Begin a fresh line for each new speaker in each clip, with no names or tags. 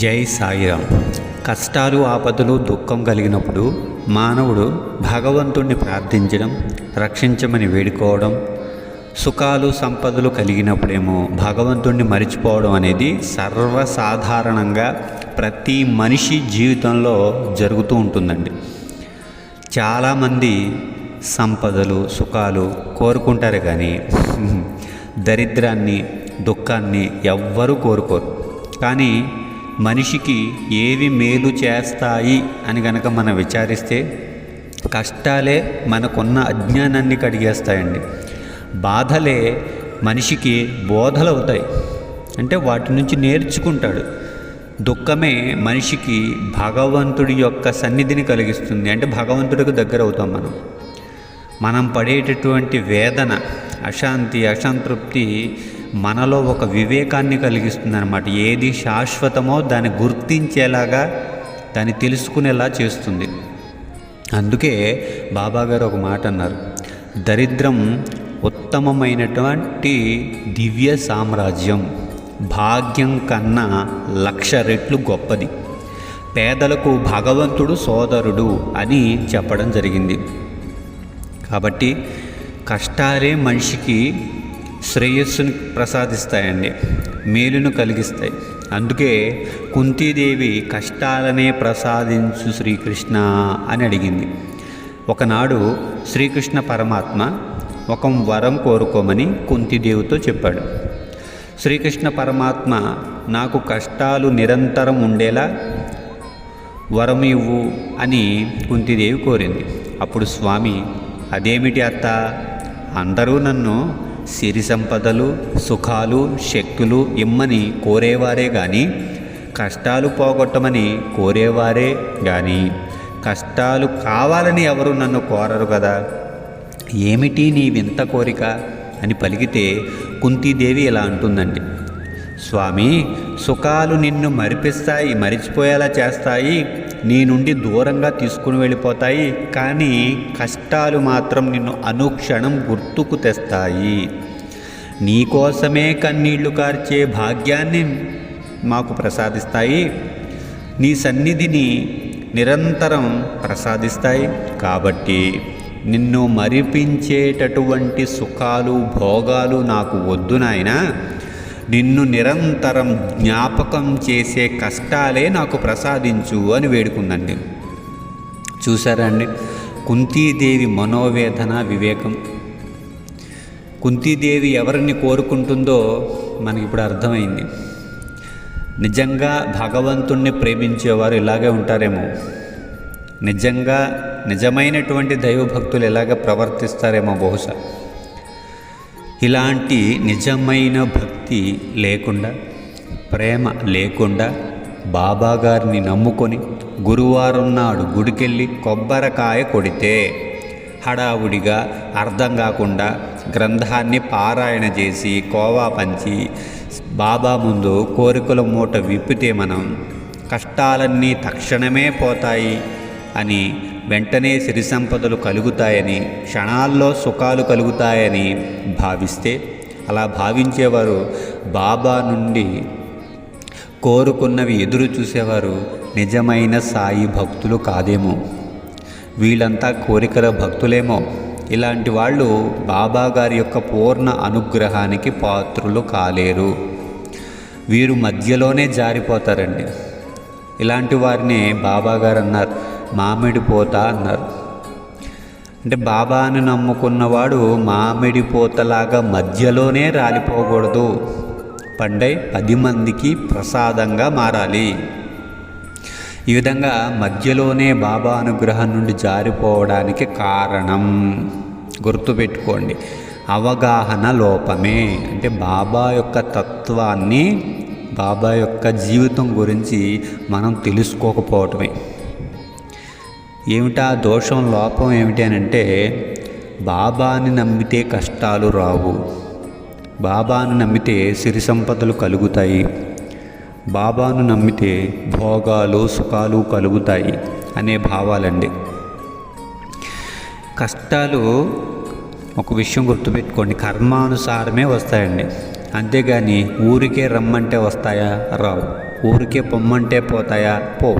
జై సాయిరామ్. కష్టాలు ఆపదలు దుఃఖం కలిగినప్పుడు మానవుడు భగవంతుణ్ణి ప్రార్థించడం రక్షించమని వేడుకోవడం సుఖాలు సంపదలు కలిగినప్పుడేమో భగవంతుణ్ణి మరిచిపోవడం అనేది సర్వసాధారణంగా ప్రతి మనిషి జీవితంలో జరుగుతూ ఉంటుందండి. చాలామంది సంపదలు సుఖాలు కోరుకుంటారు కానీ దరిద్రాన్ని దుఃఖాన్ని ఎవ్వరూ కోరుకోరు. కానీ మనిషికి ఏవి మేలు చేస్తాయి అని కనుక మనం విచారిస్తే కష్టాలే మనకున్న అజ్ఞానాన్ని కడిగేస్తాయండి. బాధలే మనిషికి బోధలు అవుతాయి అంటే వాటి నుంచి నేర్చుకుంటాడు. దుఃఖమే మనిషికి భగవంతుడి యొక్క సన్నిధిని కలిగిస్తుంది. అంటే భగవంతుడికి దగ్గర అవుతాం మనం. మనం పడేటటువంటి వేదన అశాంతి అసంతృప్తి మనలో ఒక వివేకాన్ని కలిగిస్తుంది అనమాట ఏది శాశ్వతమో దాన్ని గుర్తించేలాగా దాన్ని తెలుసుకునేలా చేస్తుంది. అందుకే బాబాగారు ఒక మాట అన్నారు. దరిద్రం ఉత్తమమైనటువంటి దివ్య సామ్రాజ్యం భాగ్యం కన్నా లక్ష రెట్లు గొప్పది. పేదలకు భగవంతుడు సోదరుడు అని చెప్పడం జరిగింది. కాబట్టి కష్టాలే మనిషికి శ్రేయస్సును ప్రసాదిస్తాయండి మేలును కలిగిస్తాయి. అందుకే కుంతీదేవి కష్టాలనే ప్రసాదించు శ్రీకృష్ణ అని అడిగింది. ఒకనాడు శ్రీకృష్ణ పరమాత్మ ఒక వరం కోరుకోమని కుంతిదేవితో చెప్పాడు. శ్రీకృష్ణ పరమాత్మ నాకు కష్టాలు నిరంతరం ఉండేలా వరం ఇవ్వు అని కుంతిదేవి కోరింది. అప్పుడు స్వామి అదేమిటి అత్త? అందరూ నన్ను సిరి సంపదలు సుఖాలు శక్తులు ఇమ్మని కోరేవారే కానీ కష్టాలు పోగొట్టమని కోరేవారే కానీ కష్టాలు కావాలని ఎవరు నన్ను కోరరు కదా ఏమిటి నీ వింత కోరిక? అని పలికితే కుంతీదేవి ఇలా అంటుందండి. స్వామి సుఖాలు నిన్ను మరిపిస్తాయి మరిచిపోయేలా చేస్తాయి నీ నుండి దూరంగా తీసుకుని వెళ్ళిపోతాయి కానీ కష్టాలు మాత్రం నిన్ను అనుక్షణం గుర్తుకు తెస్తాయి. నీకోసమే కన్నీళ్ళు కార్చే భాగ్యాన్ని మాకు ప్రసాదిస్తాయి. నీ సన్నిధిని నిరంతరం ప్రసాదిస్తాయి. కాబట్టి నిన్ను మరిపించేటటువంటి సుఖాలు భోగాలు నాకు వద్దు నాయనా. నిన్ను నిరంతరం జ్ఞాపకం చేసే కష్టాలే నాకు ప్రసాదించు అని వేడుకుందండి. చూసారా అండి? కుంతీదేవి మనోవేదన వివేకం. కుంతీదేవి ఎవరిని కోరుకుంటుందో మనకి ఇప్పుడు అర్థమైంది. నిజంగా భగవంతుణ్ణి ప్రేమించేవారు ఇలాగే ఉంటారేమో. నిజంగా నిజమైనటువంటి దైవభక్తులు ఎలాగ ప్రవర్తిస్తారేమో బహుశా. ఇలాంటి నిజమైన భక్తి లేకుండా ప్రేమ లేకుండా బాబాగారిని నమ్ముకొని గురువారం నాడు గుడికెళ్ళి కొబ్బరికాయ కొడితే హడావుడిగా అర్థం కాకుండా గ్రంథాన్ని పారాయణ చేసి కోవా పంచి బాబా ముందు కోరికల మూట విప్పితే మనం కష్టాలన్నీ తక్షణమే పోతాయి అని వెంటనే సిరి సంపదలు కలుగుతాయని క్షణాల్లో సుఖాలు కలుగుతాయని భావిస్తే అలా భావించేవారు బాబా నుండి కోరుకున్నవి ఎదురు చూసేవారు నిజమైన సాయి భక్తులు కాదేమో. వీళ్ళంతా కోరికల భక్తులేమో. ఇలాంటి వాళ్ళు బాబా గారి యొక్క పూర్ణ అనుగ్రహానికి పాత్రులు కాలేరు. వీరు మధ్యలోనే జారిపోతారండి. ఇలాంటి వారిని బాబాగారు అన్నారు మామిడి పోత అన్నారు. అంటే బాబాను నమ్ముకున్నవాడు మామిడి పూతలాగా మధ్యలోనే రాలిపోకూడదు. పండై పది మందికి ప్రసాదంగా మారాలి. ఈ విధంగా మధ్యలోనే బాబా అనుగ్రహం నుండి జారిపోవడానికి కారణం గుర్తుపెట్టుకోండి. అవగాహన లోపమే. అంటే బాబా యొక్క తత్వాన్ని బాబా యొక్క జీవితం గురించి మనం తెలుసుకోకపోవటమే. ఏమిటా దోషం లోపం ఏమిటి అని అంటే బాబాని నమ్మితే కష్టాలు రావు. బాబాను నమ్మితే సిరి సంపదలు కలుగుతాయి. బాబాను నమ్మితే భోగాలు సుఖాలు కలుగుతాయి అనే భావాలండి. కష్టాలు ఒక విషయం గుర్తుపెట్టుకోండి కర్మానుసారమే వస్తాయండి. అంతేగాని ఊరికే రమ్మంటే వస్తాయా? రావు. ఊరికే పొమ్మంటే పోతాయా? పో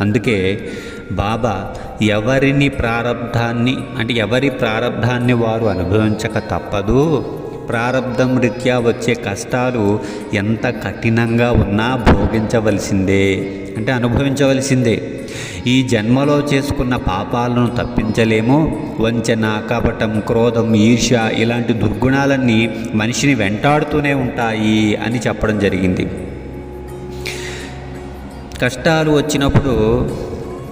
అందుకే బాబా ఎవరిని ప్రారంధాన్ని అంటే ఎవరి ప్రారంధాన్ని వారు అనుభవించక తప్పదు. ప్రారంధం రీత్యా వచ్చే కష్టాలు ఎంత కఠినంగా ఉన్నా భోగించవలసిందే. అంటే అనుభవించవలసిందే. ఈ జన్మలో చేసుకున్న పాపాలను తప్పించలేము. వంచన కపటం క్రోధం ఈర్ష్య ఇలాంటి దుర్గుణాలన్నీ మనిషిని వెంటాడుతూనే ఉంటాయి అని చెప్పడం జరిగింది. కష్టాలు వచ్చినప్పుడు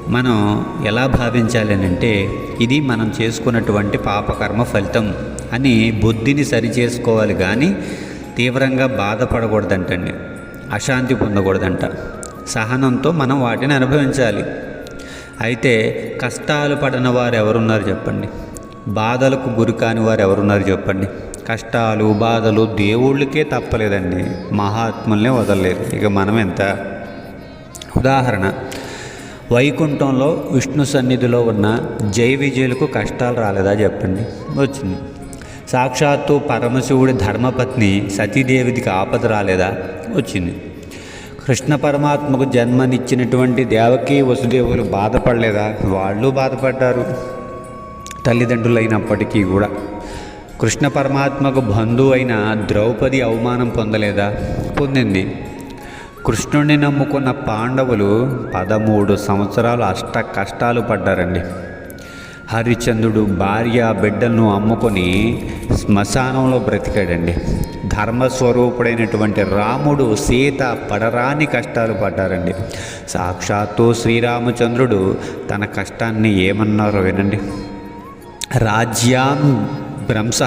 మనం ఎలా భావించాలి అంటే ఇది మనం చేసుకున్నటువంటి పాపకర్మ ఫలితం అని బుద్ధిని సరి చేసుకోవాలి కానీ తీవ్రంగా బాధపడకూడదంటండి. అశాంతి పొందకూడదంట. సహనంతో మనం వాటిని అనుభవించాలి. అయితే కష్టాలు పడిన వారు ఎవరున్నారు చెప్పండి? బాధలకు గురి కాని వారు ఎవరున్నారు చెప్పండి? కష్టాలు బాధలు దేవుళ్ళకే తప్పలేదండి. మహాత్ముల్నే వదలలేదు ఇక మనం ఎంత ఉదాహరణ వైకుంఠంలో విష్ణు సన్నిధిలో ఉన్న జై విజయులకు కష్టాలు రాలేదా చెప్పండి. వచ్చింది. సాక్షాత్తు పరమశివుడి ధర్మపత్ని సతీదేవికి ఆపద రాలేదా? వచ్చింది. కృష్ణ పరమాత్మకు జన్మనిచ్చినటువంటి దేవకి వసుదేవులు బాధపడలేదా? వాళ్ళు బాధపడ్డారు. తల్లిదండ్రులైనప్పటికీ కూడా. కృష్ణ పరమాత్మకు బంధువు అయిన ద్రౌపది అవమానం పొందలేదా? పొందింది. కృష్ణుడిని నమ్ముకున్న పాండవులు పదమూడు సంవత్సరాలు అష్ట కష్టాలు పడ్డారండి. హరిచంద్రుడు భార్య బిడ్డలను అమ్ముకొని శ్మశానంలో బ్రతికాడండి. ధర్మస్వరూపుడైనటువంటి రాముడు సీత పడరాని కష్టాలు పడ్డారండి. సాక్షాత్తు శ్రీరామచంద్రుడు తన కష్టాన్ని ఏమన్నారో వినండి. రాజ్యాం భ్రంశ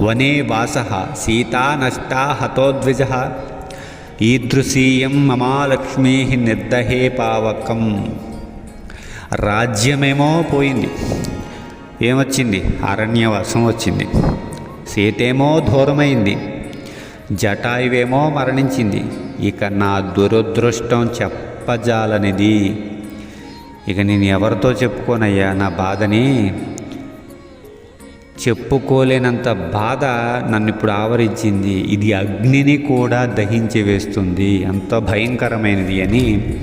వనే వాస సీతా నష్టా హతోద్విజ ఈదృశీయం మమాలక్ష్మీ నిర్దహే పావకం. రాజ్యమేమో పోయింది. ఏమొచ్చింది? అరణ్యవాసం వచ్చింది. సీతేమో దూరమైంది జటాయువేమో మరణించింది. ఇక నా దురదృష్టం చెప్పజాలనిది. ఇక నేను ఎవరితో చెప్పుకోనయ్యా? నా బాధని చెప్పుకోలేనంత బాధ నన్ను ఇప్పుడు ఆవరించింది. ఇది అగ్నిని కూడా దహించి వేస్తుంది. అంత భయంకరమైనది అని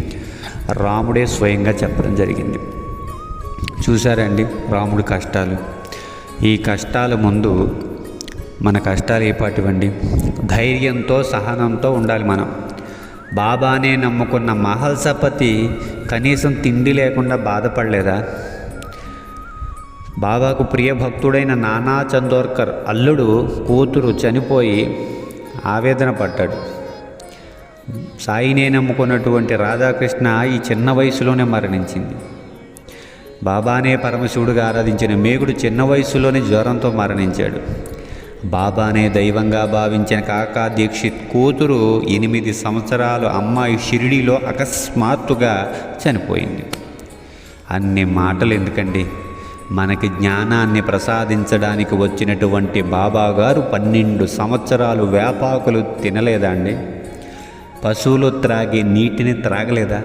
రాముడే స్వయంగా చెప్పడం జరిగింది. చూశారండి రాముడి కష్టాలు. ఈ కష్టాల ముందు మన కష్టాలు ఏపాటివండి? ధైర్యంతో సహనంతో ఉండాలి మనం. బాబానే నమ్ముకున్న మహల్సపతి కనీసం తిండి లేకుండా బాధపడలేదా? బాబాకు ప్రియ భక్తుడైన నానా చందోర్కర్ అల్లుడు కూతురు చనిపోయి ఆవేదన పడ్డాడు. సాయినే నమ్ముకున్నటువంటి రాధాకృష్ణ ఈ చిన్న వయసులోనే మరణించింది. బాబానే పరమశివుడుగా ఆరాధించిన మేగుడు చిన్న వయసులోనే జ్వరంతో మరణించాడు. బాబానే దైవంగా భావించిన కాకా దీక్షిత్ కూతురు ఎనిమిది సంవత్సరాలు అమ్మాయి షిరిడీలో అకస్మాత్తుగా చనిపోయింది. అన్ని మాటలు ఎందుకండి? మనకి జ్ఞానాన్ని ప్రసాదించడానికి వచ్చినటువంటి బాబాగారు పన్నెండు సంవత్సరాలు వేపాకులు తినలేదా అండి? పశువులు త్రాగే నీటిని త్రాగలేదా?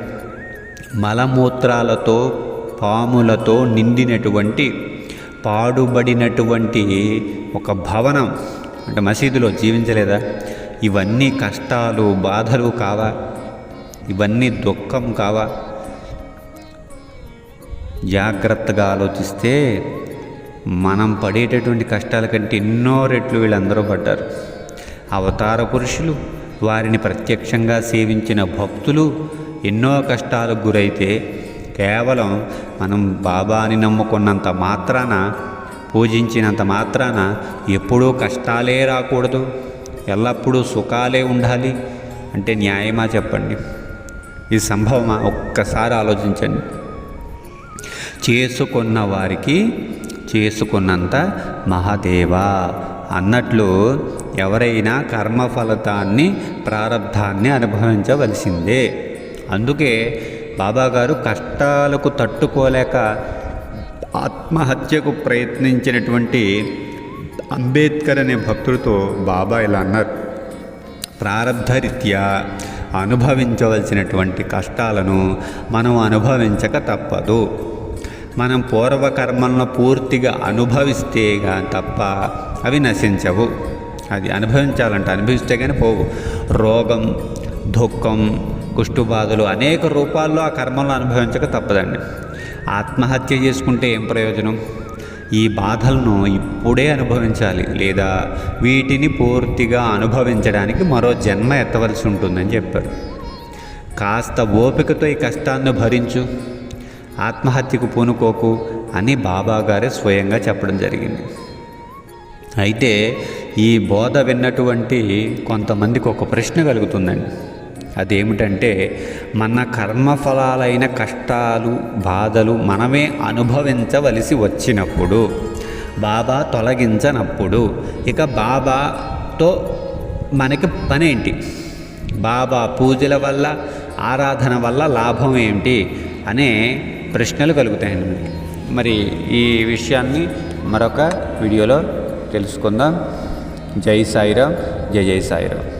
మలమూత్రాలతో పాములతో నిండినటువంటి పాడుబడినటువంటి ఒక భవనం అంటే మసీదులో జీవించలేదా? ఇవన్నీ కష్టాలు బాధలు కావా? ఇవన్నీ దుఃఖం కావా? జాగ్రత్తగా ఆలోచిస్తే మనం పడేటటువంటి కష్టాల కంటే ఎన్నో రెట్లు వీళ్ళందరూ పడ్డారు. అవతార పురుషులు వారిని ప్రత్యక్షంగా సేవించిన భక్తులు ఎన్నో కష్టాలకు గురైతే కేవలం మనం బాబాని నమ్ముకున్నంత మాత్రాన పూజించినంత మాత్రాన ఎప్పుడూ కష్టాలే రాకూడదు. ఎల్లప్పుడూ సుఖాలే ఉండాలి. అంటే న్యాయమా చెప్పండి? ఇది సంభవమా? ఒక్కసారి ఆలోచించండి. చేసుకున్న వారికి చేసుకున్నంత మహాదేవా. అన్నట్లు ఎవరైనా కర్మ ఫలితాన్ని ప్రారంధాన్ని అనుభవించవలసిందే. అందుకే బాబాగారు కష్టాలకు తట్టుకోలేక ఆత్మహత్యకు ప్రయత్నించినటువంటి అంబేద్కర్ అనే భక్తుడితో బాబా ఇలా అన్నారు. ప్రారంధరీత్యా అనుభవించవలసినటువంటి కష్టాలను మనం అనుభవించక తప్పదు. మనం పూర్వకర్మలను పూర్తిగా అనుభవిస్తేగా తప్ప అవి నశించవు. అది అనుభవించాలంట అనుభవిస్తే కానీ పోవు. రోగం దుఃఖం కుష్టు బాధలు అనేక రూపాల్లో ఆ కర్మలను అనుభవించక తప్పదండి. ఆత్మహత్య చేసుకుంటే ఏం ప్రయోజనం? ఈ బాధలను ఇప్పుడే అనుభవించాలి. లేదా వీటిని పూర్తిగా అనుభవించడానికి మరో జన్మ ఎత్తవలసి ఉంటుందని చెప్పారు. కాస్త ఓపికతో ఈ కష్టాన్ని భరించు. ఆత్మహత్యకు పూనుకోకు అని బాబా గారే స్వయంగా చెప్పడం జరిగింది. అయితే ఈ బోధ విన్నటువంటి కొంతమందికి ఒక ప్రశ్న కలుగుతుందండి. అదేమిటంటే మన కర్మఫలాలైన కష్టాలు బాధలు మనమే అనుభవించవలసి వచ్చినప్పుడు బాబా తొలగించనప్పుడు ఇక బాబాతో మనకి పనేంటి? బాబా పూజల వల్ల ఆరాధన వల్ల లాభం ఏంటి అనే ప్రశ్నలు కలుగుతాయండి మనకి. మరి ఈ విషయాన్ని మరొక వీడియోలో తెలుసుకుందాం. జై సాయిరామ్ జై జై సాయిరామ్.